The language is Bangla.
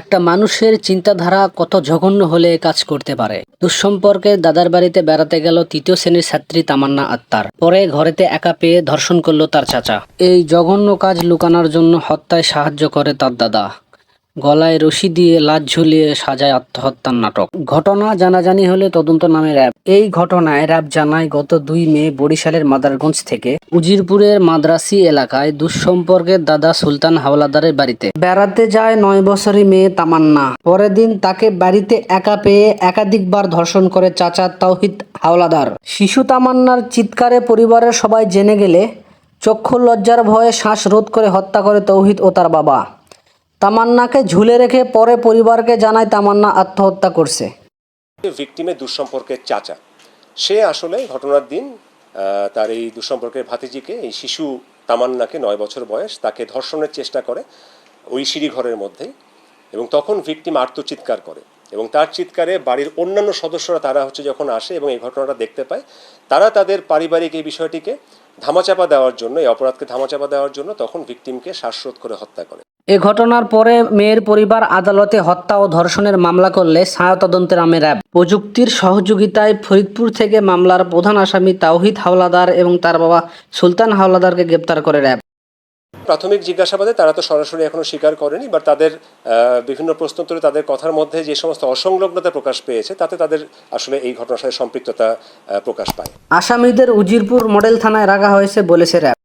একটা মানুষের চিন্তাধারা কত জঘন্য হলে কাজ করতে পারে। দুঃসম্পর্কে দাদার বাড়িতে বেড়াতে গেল তৃতীয় শ্রেণির ছাত্রী তামান্না আত্মার পরে ঘরেতে একা পেয়ে ধর্ষণ করল তার চাচা। এই জঘন্য কাজ লুকানোর জন্য হত্যায় সাহায্য করে তার দাদা। গলায় রশি দিয়ে লাশ ঝুলিয়ে সাজায় আত্মহত্যার নাটক। ঘটনা জানাজানি হলে তদন্ত নামে র্যাব এই ঘটনায় র্যাব জানায় গত দুই মে বরিশালের মাদারগঞ্জ থেকে উজিরপুরের মাদ্রাসি এলাকায় দুঃসম্পর্কের দাদা সুলতান হাওলাদারের বাড়িতে। বেড়াতে যায় নয় বছরী মেয়ে তামান্না। পরের দিন তাকে বাড়িতে একা পেয়ে একাধিকবার ধর্ষণ করে চাচা তাওহিদ হাওলাদার। শিশু তামান্নার চিৎকারে পরিবারের সবাই জেনে গেলে চক্ষু লজ্জার ভয়ে শ্বাস রোধ করে হত্যা করে তৌহিদ ও তার বাবা। তামান্নাকে ঝুলে রেখে পরে পরিবারকে জানায় তামান্না আত্মহত্যা করছে। ভিকটিমের দুঃসম্পর্কের চাচা। সে আসলে ঘটনার দিন তার এই দুঃসম্পর্কের ভাতিজিকে, এই শিশু তামান্নাকে নয় বছর বয়স, তাকে ধর্ষণের চেষ্টা করে ওই সিঁড়ি ঘরের মধ্যেই এবং তখন ভিকটিম আত্মচিৎকার করে এবং তার চিৎকারে বাড়ির অন্যান্য সদস্যরা তারা হচ্ছে যখন আসে এবং এই ঘটনাটা দেখতে পায়, তারা তাদের পারিবারিক এই বিষয়টিকে ধামাচাপা দেওয়ার জন্য, এই অপরাধকে ধামাচাপা দেওয়ার জন্য তখন ভিকটিমকে শ্বাসরোধ করে হত্যা করে। এ ঘটনার পরে মেয়ের পরিবার আদালতে হত্যা ও ধর্ষণের মামলা করলে ছায়া তদন্তের নামে র্যাব। প্রযুক্তির সহযোগিতায় ফরিদপুর থেকে মামলার প্রধান আসামি তাওহিদ হাওলাদার এবং তার বাবা সুলতান হাওলাদারকে গ্রেপ্তার করে র্যাব। প্রাথমিক জিজ্ঞাসাবাদে তারা তো সরাসরি এখনও স্বীকার করেনি বা তাদের বিভিন্ন প্রশ্নোত্তরে তাদের কথার মধ্যে যে সমস্ত অসংলগ্নতা প্রকাশ পেয়েছে, তাতে তাদের আসলে এই ঘটনার সাথে সম্পৃক্ততা প্রকাশ পায়। আসামিদের উজিরপুর মডেল থানায় রাখা হয়েছে বলেছে র্যাব।